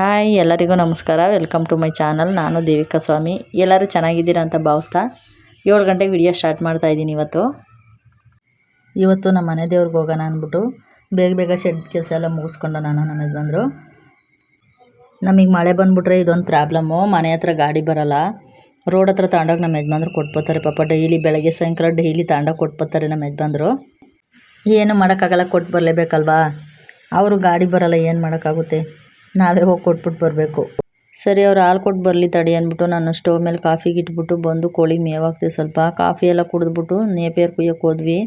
Hi ಎಲ್ಲರಿಗೂ ನಮಸ್ಕಾರ. Welcome to my channel ನಾನು ದೇವಿಕಾ ಸ್ವಾಮಿ. ಎಲ್ಲರೂ ಚೆನ್ನಾಗಿದ್ದೀರಾ ಅಂತ ಭಾವಿಸ್ತಾ ಏಳು ಗಂಟೆಗೆ ವಿಡಿಯೋ ಸ್ಟಾರ್ಟ್ ಮಾಡ್ತಾ ಇದ್ದೀನಿ ಇವತ್ತು. ಇವತ್ತು ನಮ್ಮ ಮನೆ ದೇವ್ರಿಗೆ ಹೋಗೋಣ ಅಂದ್ಬಿಟ್ಟು ಬೇಗ ಬೇಗ ಶೆಡ್ ಕೆಲಸ ಎಲ್ಲ ಮುಗಿಸ್ಕೊಂಡು ನಾನು ನಮ್ಮ ಯಜಮಾನ್ರು ನಮಗೆ ಮಳೆ ಬಂದುಬಿಟ್ರೆ ಇದೊಂದು ಪ್ರಾಬ್ಲಮ್ಮು ಮನೆ ಹತ್ರ ಗಾಡಿ ಬರೋಲ್ಲ. ರೋಡ್ ಹತ್ರ ತಗೊಂಡೋಗಿ ನಮ್ಮ ಯಜಮಾನ್ರು ಕೊಟ್ಬೋತಾರೆ ಪಾಪ ಡೈಲಿ ಬೆಳಗ್ಗೆ ಸಾಯಂಕಾಲ ಡೈಲಿ ತಗೊಂಡೋಗಿ ಕೊಟ್ಬೋತಾರೆ ನಮ್ಮ ಯಜಮಾನ್ರು. ಏನು ಮಾಡೋಕ್ಕಾಗಲ್ಲ ಕೊಟ್ಟು ಬರಲೇಬೇಕಲ್ವಾ? ಅವರು ಗಾಡಿ ಬರಲ್ಲ, ಏನು ಮಾಡೋಕ್ಕಾಗುತ್ತೆ? ನಾವೇ ಹೋಗಿ ಕೊಟ್ಬಿಟ್ಟು ಬರಬೇಕು. ಸರಿ, ಅವ್ರು ಹಾಲು ಕೊಟ್ಟು ಬರಲಿ ತಡಿ ಅಂದ್ಬಿಟ್ಟು ನಾನು ಸ್ಟವ್ ಮೇಲೆ ಕಾಫಿಗೆ ಇಟ್ಬಿಟ್ಟು ಬಂದು ಕೋಳಿ ಮೇವಾಗ್ತೀವಿ ಸ್ವಲ್ಪ. ಕಾಫಿ ಎಲ್ಲ ಕುಡಿದ್ಬಿಟ್ಟು ನೇಪಿಯರ್ ಕುಯ್ಯೋಕ್ಕೆ ಹೋದ್ವಿ.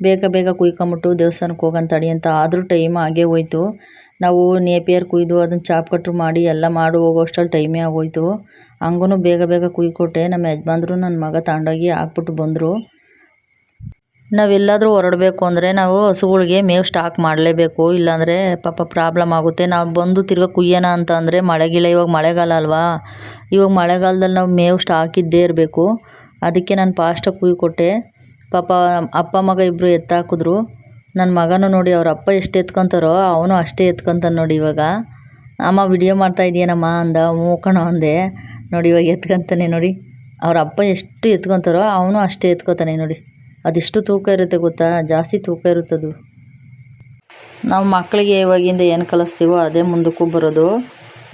ಬೇಗ ಬೇಗ ಕುಯ್ಕೊಂಬಿಟ್ಟು ದೇವಸ್ಥಾನಕ್ಕೆ ಹೋಗೋಣ ತಡಿ ಅಂತ. ಆದರೂ ಟೈಮ್ ಆಗೇ ಹೋಯ್ತು. ನಾವು ನೇಪಿಯರ್ ಕುಯ್ದು ಅದನ್ನು ಚಾಪ್ ಕಟ್ರು ಮಾಡಿ ಎಲ್ಲ ಮಾಡಿ ಹೋಗೋಷ್ಟರಲ್ಲಿ ಟೈಮೇ ಆಗೋಯ್ತು. ಹಂಗೂ ಬೇಗ ಬೇಗ ಕುಯ್ಕೊಟ್ಟೆ. ನಮ್ಮ ಯಜಮಾನ್ರು, ನನ್ನ ಮಗ ತಗೊಂಡೋಗಿ ಹಾಕ್ಬಿಟ್ಟು ಬಂದರು. ನಾವೆಲ್ಲಾದರೂ ಹೊರಡಬೇಕು ಅಂದರೆ ನಾವು ಹಸುಗಳಿಗೆ ಮೇವು ಸ್ಟಾಕ್ ಮಾಡಲೇಬೇಕು. ಇಲ್ಲಾಂದರೆ ಪಾಪ ಪ್ರಾಬ್ಲಮ್ ಆಗುತ್ತೆ. ನಾವು ಬಂದು ತಿರ್ಗಾ ಕುಯ್ಯೋಣ ಅಂತ ಅಂದರೆ ಮಳೆ ಗಿಳೆ ಇವಾಗ ಮಳೆಗಾಲ ಅಲ್ವಾ? ಇವಾಗ ಮಳೆಗಾಲದಲ್ಲಿ ನಾವು ಮೇವು ಸ್ಟಾಕ್ ಇದ್ದೇ ಇರಬೇಕು. ಅದಕ್ಕೆ ನಾನು ಫಾಸ್ಟಾಗಿ ಕುಯ್ಕೊಟ್ಟೆ ಪಾಪ ಅಪ್ಪ ಮಗ ಇಬ್ಬರು ಎತ್ತಾಕಿದ್ರು. ನನ್ನ ಮಗನೂ ನೋಡಿ ಅವ್ರ ಅಪ್ಪ ಎಷ್ಟು ಎತ್ಕೊತಾರೋ ಅವನು ಅಷ್ಟೇ ಎತ್ಕೊತಾನೆ ನೋಡಿ ಇವಾಗ. ಅಮ್ಮ ವಿಡಿಯೋ ಮಾಡ್ತಾ ಇದೆಯೇನಮ್ಮ ಅಂದ. ಮೂಕಣ ಕಣೋ ಅಂದೆ. ನೋಡಿ ಇವಾಗ ಎತ್ಕೊತಾನೆ ನೋಡಿ. ಅವ್ರ ಅಪ್ಪ ಎಷ್ಟು ಎತ್ಕೊತಾರೋ ಅವನು ಅಷ್ಟೇ ಎತ್ಕೊತಾನೆ ನೋಡಿ. ಅದೆಷ್ಟು ತೂಕ ಇರುತ್ತೆ ಗೊತ್ತಾ? ಜಾಸ್ತಿ ತೂಕ ಇರುತ್ತದು. ನಾವು ಮಕ್ಕಳಿಗೆ ಇವಾಗಿಂದ ಏನು ಕಲಿಸ್ತೀವೋ ಅದೇ ಮುಂದಕ್ಕೂ ಬರೋದು.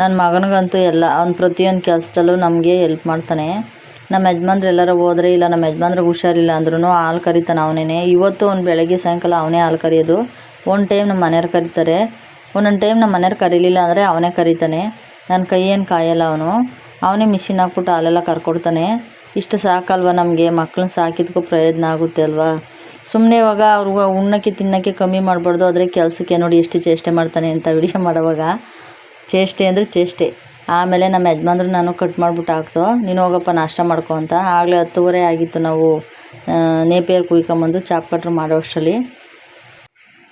ನನ್ನ ಮಗನಿಗಂತೂ ಎಲ್ಲ, ಅವ್ನು ಪ್ರತಿಯೊಂದು ಕೆಲಸದಲ್ಲೂ ನಮಗೆ ಎಲ್ಪ್ ಮಾಡ್ತಾನೆ. ನಮ್ಮ ಯಜಮಾನ್ರು ಎಲ್ಲರೂ ಹೋದ್ರೆ ಇಲ್ಲ ನಮ್ಮ ಯಜಮಾನ್ರಿಗೆ ಹುಷಾರಿಲ್ಲ ಅಂದ್ರೂ ಹಾಲು ಕರಿತಾನೆ ಅವನೇ ಇವತ್ತು ಅವ್ನು ಬೆಳಗ್ಗೆ ಸಾಯಂಕಾಲ ಅವನೇ ಹಾಲು ಕರೆಯೋದು. ಒಂದು ಟೈಮ್ ನಮ್ಮ ಮನೆಯವ್ರು ಕರೀತಾರೆ. ಒಂದೊಂದು ಟೈಮ್ ನಮ್ಮ ಮನೆಯವ್ರು ಕರೀಲಿಲ್ಲ ಅಂದರೆ ಅವನೇ ಕರೀತಾನೆ. ನನ್ನ ಕೈ ಏನು ಕಾಯಲ್ಲ ಅವನು. ಅವನೇ ಮಿಷಿನ್ ಹಾಕ್ಬಿಟ್ಟು ಹಾಲೆಲ್ಲ ಕರ್ಕೊಡ್ತಾನೆ. ಇಷ್ಟು ಸಾಕಲ್ವ ನಮಗೆ? ಮಕ್ಳನ್ನ ಸಾಕಿದ್ಕೂ ಪ್ರಯೋಜನ ಆಗುತ್ತೆ ಅಲ್ವಾ? ಸುಮ್ಮನೆ ಇವಾಗ ಅವ್ರಿಗೆ ಉಣ್ಣಕ್ಕೆ ತಿನ್ನೋಕ್ಕೆ ಕಮ್ಮಿ ಮಾಡಬಾರ್ದು, ಆದರೆ ಕೆಲಸಕ್ಕೆ ನೋಡಿ ಎಷ್ಟು ಚೇಷ್ಟೆ ಮಾಡ್ತಾನೆ ಅಂತ ವಿಡಿಯೋ ಮಾಡೋವಾಗ. ಚೇಷ್ಟೆ ಅಂದರೆ ಚೇಷ್ಟೆ. ಆಮೇಲೆ ನಮ್ಮ ಯಜಮಾನ್ರು ನಾನು ಕಟ್ ಮಾಡಿಬಿಟ್ಟು ಹಾಕ್ತು ನೀನು ಹೋಗಪ್ಪ, ನಾಷ್ಟ ಮಾಡ್ಕೊ ಅಂತ. ಆಗಲೇ ಹತ್ತುವರೆ ಆಗಿತ್ತು ನಾವು ನೇಪಿಯರ್ ಕುಯ್ಕೊಂಬಂದು ಚಾಪ್ ಕಟ್ರು ಮಾಡೋ ಅಷ್ಟರಲ್ಲಿ.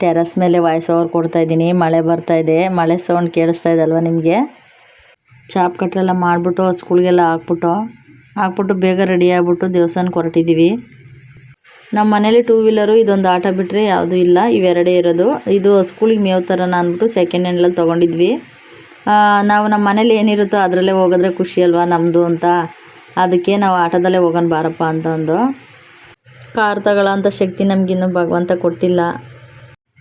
ಟೆರಸ್ ಮೇಲೆ ವಾಯ್ಸ್ ಓವರ್ ಕೊಡ್ತಾಯಿದ್ದೀನಿ ಮಳೆ ಬರ್ತಾಯಿದೆ ಮಳೆ ಸೌಂಡ್ ಕೇಳಿಸ್ತಾ ಇದೆ ಅಲ್ವಾ ನಿಮಗೆ? ಚಾಪ್ ಕಟ್ರೆಲ್ಲ ಮಾಡಿಬಿಟ್ಟು ಸ್ಕೂಲ್ಗೆಲ್ಲ ಹಾಕ್ಬಿಟ್ಟು ಹಾಕ್ಬಿಟ್ಟು ಬೇಗ ರೆಡಿ ಆಗ್ಬಿಟ್ಟು ದೇವಸ್ಥಾನಕ್ಕೆ ಹೊರಟಿದ್ದೀವಿ ನಮ್ಮ ಮನೇಲಿ ಟೂ ವೀಲರು ಇದೊಂದು ಆಟ ಬಿಟ್ಟರೆ ಯಾವುದೂ ಇಲ್ಲ, ಇವೆರಡೇ ಇರೋದು. ಇದು ಸ್ಕೂಲಿಗೆ ಮೇವು ಥರನ ಅಂದ್ಬಿಟ್ಟು ಸೆಕೆಂಡ್ ಹ್ಯಾಂಡಲ್ಲಿ ತೊಗೊಂಡಿದ್ವಿ. ನಾವು ನಮ್ಮ ಮನೇಲಿ ಏನಿರುತ್ತೋ ಅದರಲ್ಲೇ ಹೋಗಿದ್ರೆ ಖುಷಿ ಅಲ್ವಾ ನಮ್ಮದು ಅಂತ. ಅದಕ್ಕೆ ನಾವು ಆಟೋದಲ್ಲೇ ಹೋಗೋಣ ಬಾರಪ್ಪ ಅಂತ ಅಂದು. ಕಾರ್ ತಗೊಳ್ಳೋ ಅಂಥ ಶಕ್ತಿ ನಮಗಿನ್ನೂ ಭಗವಂತ ಕೊಟ್ಟಿಲ್ಲ.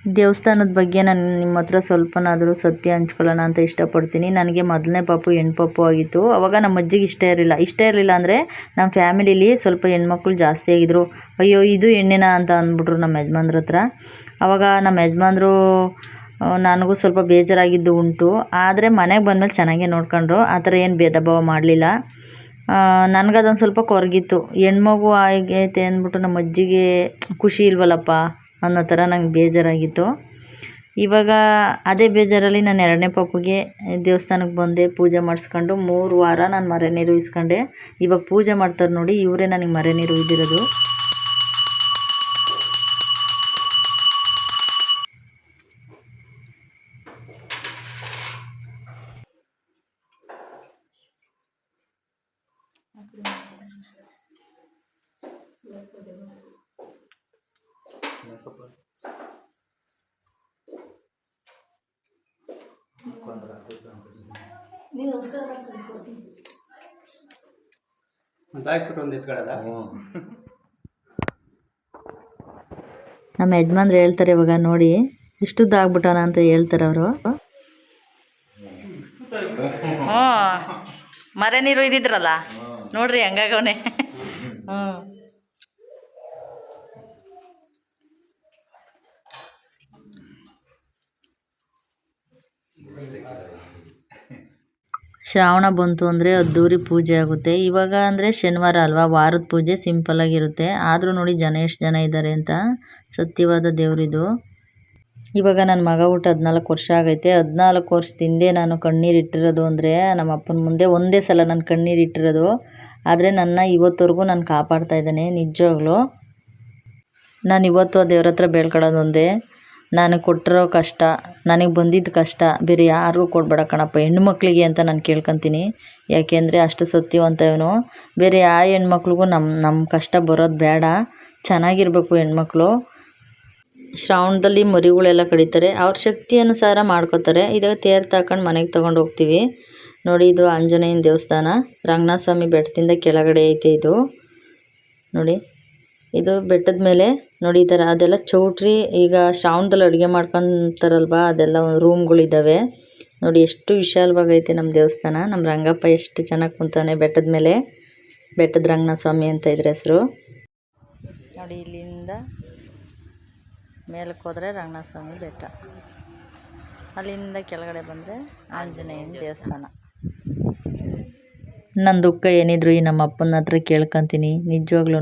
ದೇವಸ್ಥಾನದ ಬಗ್ಗೆ ನಾನು ನಿಮ್ಮ ಹತ್ರ ಸ್ವಲ್ಪನಾದರೂ ಸತ್ಯ ಹಂಚ್ಕೊಳ್ಳೋಣ ಅಂತ ಇಷ್ಟಪಡ್ತೀನಿ. ನನಗೆ ಮೊದಲನೇ ಪಾಪು ಹೆಣ್ಣು ಪಾಪು ಆಗಿತ್ತು. ಅವಾಗ ನಮ್ಮ ಅಜ್ಜಿಗೆ ಇಷ್ಟ ಇರಲಿಲ್ಲ. ಇಷ್ಟ ಇರಲಿಲ್ಲ ಅಂದರೆ ನಮ್ಮ ಫ್ಯಾಮಿಲೀಲಿ ಸ್ವಲ್ಪ ಹೆಣ್ಮಕ್ಳು ಜಾಸ್ತಿ ಆಗಿದ್ರು. ಅಯ್ಯೋ, ಇದು ಹೆಣ್ಣೇನಾ ಅಂತ ಅಂದ್ಬಿಟ್ರು ನಮ್ಮ ಯಜಮಾನ್ರ ಹತ್ರ. ಅವಾಗ ನಮ್ಮ ಯಜಮಾನ್ರು ನನಗೂ ಸ್ವಲ್ಪ ಬೇಜಾರಾಗಿದ್ದು ಉಂಟು. ಆದರೆ ಮನೆಗೆ ಬಂದಮೇಲೆ ಚೆನ್ನಾಗೇ ನೋಡ್ಕೊಂಡ್ರು. ಆ ಥರ ಏನು ಭೇದ ಭಾವ ಮಾಡಲಿಲ್ಲ ನನಗದೊಂದು ಸ್ವಲ್ಪ ಕೊರಗಿತ್ತು. ಹೆಣ್ಮಗು ಆಗೈತೆ ಅಂದ್ಬಿಟ್ಟು ನಮ್ಮ ಅಜ್ಜಿಗೆ ಖುಷಿ ಇಲ್ವಲ್ಲಪ್ಪ? ಅನ್ನೋ ಥರ ನಂಗೆ ಬೇಜಾರಾಗಿತ್ತು. ಇವಾಗ ಅದೇ ಬೇಜಾರಲ್ಲಿ ನಾನು ಎರಡನೇ ಪಾಪುಗೆ ದೇವಸ್ಥಾನಕ್ಕೆ ಬಂದೆ, ಪೂಜೆ ಮಾಡಿಸ್ಕೊಂಡು ಮೂರು ವಾರ ನಾನು ಮರೆ ನೀರು ಇಸ್ಕೊಂಡೆ ಇವಾಗ ಪೂಜೆ ಮಾಡ್ತಾರೆ ನೋಡಿ, ಇವರೇ ನನಗೆ ಮರೆ ನೀರು ಇದ್ದಿರೋದು ನಮ್ಮ ಯಜಮಾನ್ರು ಹೇಳ್ತಾರೆ ಇವಾಗ ನೋಡಿ, ಇಷ್ಟುದ್ದು ಆಗ್ಬಿಟ್ಟಾನ ಅಂತ ಹೇಳ್ತಾರೆ ಅವರು. ಮರೆ ನೀರು ಇದ್ದಿದ್ರಲ್ಲ? ನೋಡ್ರಿ ಹಂಗಾಗವನೆ ಹ್ಞೂ ಶ್ರಾವಣ ಬಂತು ಅಂದರೆ ಅದ್ದೂರಿ ಪೂಜೆ ಆಗುತ್ತೆ. ಇವಾಗ ಅಂದರೆ ಶನಿವಾರ ಅಲ್ವಾ? ವಾರದ ಪೂಜೆ ಸಿಂಪಲ್ಲಾಗಿರುತ್ತೆ ಆದರೂ ನೋಡಿ ಜನ ಎಷ್ಟು ಜನ ಇದ್ದಾರೆ ಅಂತ. ಸತ್ಯವಾದ ದೇವರಿದು. ಇವಾಗ ನನ್ನ ಮಗ ಊಟ ಹದಿನಾಲ್ಕು ವರ್ಷ ಆಗೈತೆ. ಹದಿನಾಲ್ಕು ವರ್ಷದಿಂದೆ ನಾನು ಕಣ್ಣೀರು ಇಟ್ಟಿರೋದು ಅಂದರೆ ನಮ್ಮ ಅಪ್ಪನ ಮುಂದೆ ಒಂದೇ ಸಲ ನಾನು ಕಣ್ಣೀರು ಇಟ್ಟಿರೋದು. ಆದರೆ ನನ್ನ ಇವತ್ತವರೆಗೂ ನಾನು ಕಾಪಾಡ್ತಾ ಇದ್ದಾನೆ, ನಿಜವಾಗ್ಲೂ. ನಾನು ಇವತ್ತು ದೇವ್ರ ಹತ್ರ ಬೇಳ್ಕೊಳ್ಳೋದು ಒಂದೇ. ನನಗೆ ಕೊಟ್ಟಿರೋ ಕಷ್ಟ, ನನಗೆ ಬಂದಿದ್ದ ಕಷ್ಟ, ಬೇರೆ ಯಾರಿಗೂ ಕೊಡಬೇಡ ಕಣಪ್ಪ. ಹೆಣ್ಮಕ್ಳಿಗೆ ಅಂತ ನಾನು ಕೇಳ್ಕೊತೀನಿ. ಯಾಕೆಂದರೆ ಅಷ್ಟು ಸತ್ಯವಂತ ಇವನು ಬೇರೆ ಯಾವ ಹೆಣ್ಮಕ್ಳಿಗೂ ನಮ್ಮ ನಮ್ಮ ಕಷ್ಟ ಬರೋದು ಬೇಡ. ಚೆನ್ನಾಗಿರ್ಬೇಕು ಹೆಣ್ಮಕ್ಳು. ಶ್ರಾವಣದಲ್ಲಿ ಮರಿಗಳೆಲ್ಲ ಕಡಿತಾರೆ. ಅವ್ರ ಶಕ್ತಿ ಅನುಸಾರ ಮಾಡ್ಕೋತಾರೆ. ಇದಾಗ ತೇರು ತಾಕೊಂಡು ಮನೆಗೆ ತೊಗೊಂಡು ಹೋಗ್ತೀವಿ. ನೋಡಿ, ಇದು ಆಂಜನೇಯನ ದೇವಸ್ಥಾನ. ರಂಗನಾಥ ಸ್ವಾಮಿ ಬೆಟ್ಟದಿಂದ ಕೆಳಗಡೆ ಐತೆ ಇದು. ನೋಡಿ. ಇದು ಬೆಟ್ಟದ ಮೇಲೆ. ನೋಡಿ, ಈ ಥರ ಅದೆಲ್ಲ ಚೌಟ್ರಿ, ಈಗ ಶ್ರಾವಣದಲ್ಲಿ ಅಡುಗೆ ಮಾಡ್ಕೊಂತಾರಲ್ವಾ, ಅದೆಲ್ಲ ರೂಮ್ಗಳಿದ್ದಾವೆ ನೋಡಿ, ಎಷ್ಟು ವಿಶಾಲವಾಗೈತೆ ನಮ್ಮ ದೇವಸ್ಥಾನ. ನಮ್ಮ ರಂಗಪ್ಪ ಎಷ್ಟು ಚೆನ್ನಾಗಿ ಕುಂತಾನೆ ಬೆಟ್ಟದ ಮೇಲೆ. ಬೆಟ್ಟದ ರಂಗನಾಥ ಸ್ವಾಮಿ ಅಂತ ಇದ್ರ ಹೆಸರು. ನೋಡಿ, ಇಲ್ಲಿಂದ ಮೇಲಕ್ಕೆ ಹೋದರೆ ರಂಗನಾಥ ಸ್ವಾಮಿ ಬೆಟ್ಟ. ಅಲ್ಲಿಂದ ಕೆಳಗಡೆ ಬಂದರೆ ಆಂಜನೇಯನ ದೇವಸ್ಥಾನ. ನನ್ನ ದುಃಖ ಏನಿದ್ರು ಈ ನಮ್ಮ ಅಪ್ಪನ ಹತ್ರ ಕೇಳ್ಕೊಂತೀನಿ ನಿಜವಾಗ್ಲೂ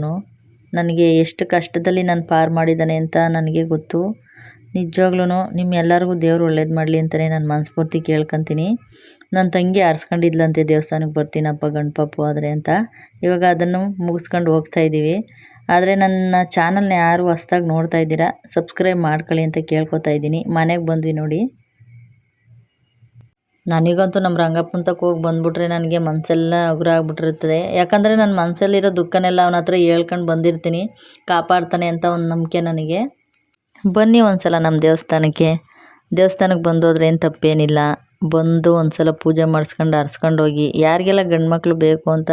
ನನಗೆ ಎಷ್ಟು ಕಷ್ಟದಲ್ಲಿ ನಾನು ಪಾರು ಮಾಡಿದ್ದಾನೆ ಅಂತ ನನಗೆ ಗೊತ್ತು. ನಿಜವಾಗ್ಲೂ ನಿಮ್ಮೆಲ್ಲರಿಗೂ ದೇವ್ರು ಒಳ್ಳೇದು ಮಾಡಲಿ ಅಂತಲೇ ನಾನು ಮನಸ್ಫೂರ್ತಿ ಕೇಳ್ಕೊತೀನಿ. ನನ್ನ ತಂಗಿ ಆರಿಸ್ಕೊಂಡಿದ್ಲಂತೆ ದೇವಸ್ಥಾನಕ್ಕೆ ಬರ್ತೀನಪ್ಪ ಗಣಪಪ್ಪು ಆದರೆ ಅಂತ. ಇವಾಗ ಅದನ್ನು ಮುಗಿಸ್ಕೊಂಡು ಹೋಗ್ತಾ ಇದ್ದೀವಿ ಆದರೆ ನನ್ನ ಚಾನಲ್ನ ಯಾರು ಹೊಸ್ದಾಗಿ ನೋಡ್ತಾ ಇದ್ದೀರಾ, ಸಬ್ಸ್ಕ್ರೈಬ್ ಮಾಡ್ಕೊಳ್ಳಿ ಅಂತ ಕೇಳ್ಕೊತಾ ಇದ್ದೀನಿ. ಮನೆಗೆ ಬಂದ್ವಿ ನೋಡಿ. ನನಗಂತೂ ನಮ್ಮ ರಂಗಪ್ಪಂತಕ್ಕೆ ಹೋಗಿ ಬಂದ್ಬಿಟ್ರೆ ನನಗೆ ಮನಸ್ಸೆಲ್ಲ ಉಗ್ರ ಆಗ್ಬಿಟ್ಟಿರ್ತದೆ ಯಾಕಂದರೆ ನನ್ನ ಮನಸ್ಸಲ್ಲಿರೋ ದುಃಖನೆಲ್ಲ ಅವನ ಹತ್ರ ಹೇಳ್ಕೊಂಡು ಬಂದಿರ್ತೀನಿ. ಕಾಪಾಡ್ತಾನೆ ಅಂತ ಒಂದು ನಂಬಿಕೆ ನನಗೆ. ಬನ್ನಿ ಒಂದು ಸಲ ನಮ್ಮ ದೇವಸ್ಥಾನಕ್ಕೆ. ದೇವಸ್ಥಾನಕ್ಕೆ ಬಂದೋದ್ರೆ ಏನು ತಪ್ಪೇನಿಲ್ಲ. ಬಂದು ಒಂದು ಸಲ ಪೂಜೆ ಮಾಡಿಸ್ಕೊಂಡು ಹರ್ಸ್ಕೊಂಡು ಹೋಗಿ. ಯಾರಿಗೆಲ್ಲ ಗಂಡು ಮಕ್ಕಳು ಬೇಕು ಅಂತ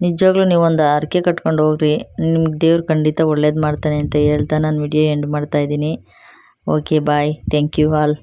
ನಿಜವಾಗ್ಲೂ ನೀವು ಒಂದು ಹರಕೆ ಕಟ್ಕೊಂಡು ಹೋಗ್ರಿ. ನಿಮ್ಗೆ ದೇವ್ರು ಖಂಡಿತ ಒಳ್ಳೇದು ಮಾಡ್ತಾನೆ ಅಂತ ಹೇಳ್ತಾ ನಾನು ವಿಡಿಯೋ ಎಂಡ್ ಮಾಡ್ತಾಯಿದ್ದೀನಿ okay bye thank you all